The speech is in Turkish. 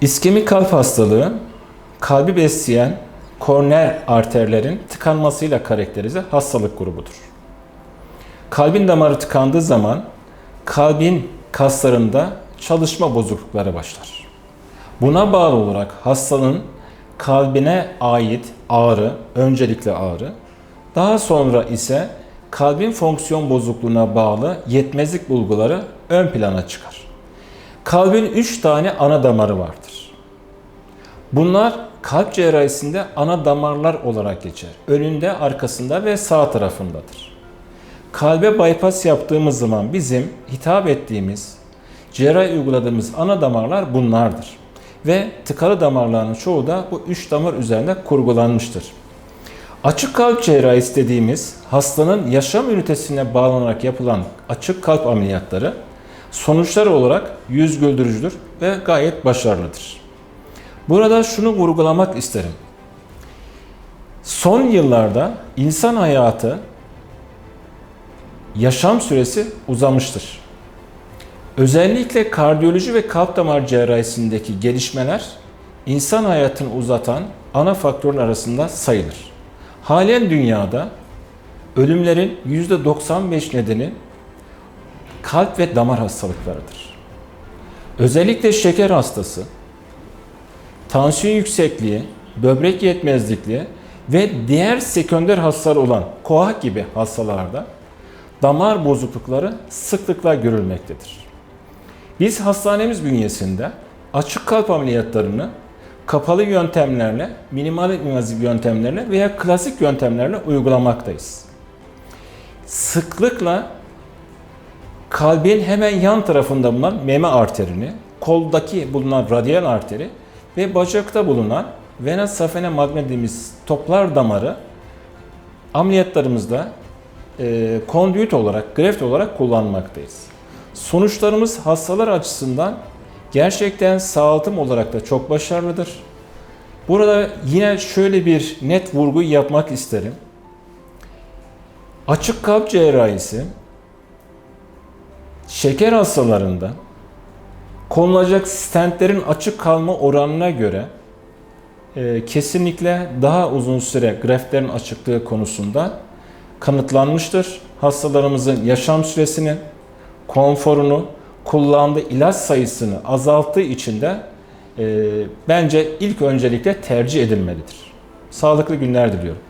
İskemik kalp hastalığı, kalbi besleyen koroner arterlerin tıkanmasıyla karakterize hastalık grubudur. Kalbin damarı tıkandığı zaman kalbin kaslarında çalışma bozuklukları başlar. Buna bağlı olarak hastanın kalbine ait ağrı, öncelikle ağrı, daha sonra ise kalbin fonksiyon bozukluğuna bağlı yetmezlik bulguları ön plana çıkar. Kalbin 3 tane ana damarı vardır. Bunlar kalp cerrahisinde ana damarlar olarak geçer. Önünde, arkasında ve sağ tarafındadır. Kalbe bypass yaptığımız zaman bizim hitap ettiğimiz, cerrahi uyguladığımız ana damarlar bunlardır. Ve tıkalı damarların çoğu da bu üç damar üzerinde kurgulanmıştır. Açık kalp cerrahisi dediğimiz hastanın yaşam ünitesine bağlanarak yapılan açık kalp ameliyatları sonuçlar olarak yüz güldürücüdür ve gayet başarılıdır. Burada şunu vurgulamak isterim. Son yıllarda insan hayatı yaşam süresi uzamıştır. Özellikle kardiyoloji ve kalp damar cerrahisindeki gelişmeler insan hayatını uzatan ana faktörler arasında sayılır. Halen dünyada ölümlerin %95 nedeni kalp ve damar hastalıklarıdır. Özellikle şeker hastası, tansiyon yüksekliği, böbrek yetmezlikliği ve diğer sekonder hastalar olan koah gibi hastalarda damar bozuklukları sıklıkla görülmektedir. Biz hastanemiz bünyesinde açık kalp ameliyatlarını kapalı yöntemlerle, minimal invaziv yöntemlerle veya klasik yöntemlerle uygulamaktayız. Sıklıkla kalbin hemen yan tarafında bulunan meme arterini, koldaki bulunan radyal arteri ve bacakta bulunan vena safena magna dediğimiz toplar damarı ameliyatlarımızda e, kondüit olarak, greft olarak kullanmaktayız. Sonuçlarımız hastalar açısından gerçekten sağaltım olarak da çok başarılıdır. Burada yine şöyle bir net vurgu yapmak isterim. Açık kalp cerrahisi şeker hastalarında konulacak stentlerin açık kalma oranına göre e, kesinlikle daha uzun süre greftlerin açıklığı konusunda kanıtlanmıştır. Hastalarımızın yaşam süresini, konforunu, kullandığı ilaç sayısını azalttığı için de e, bence ilk öncelikle tercih edilmelidir. Sağlıklı günler diliyorum.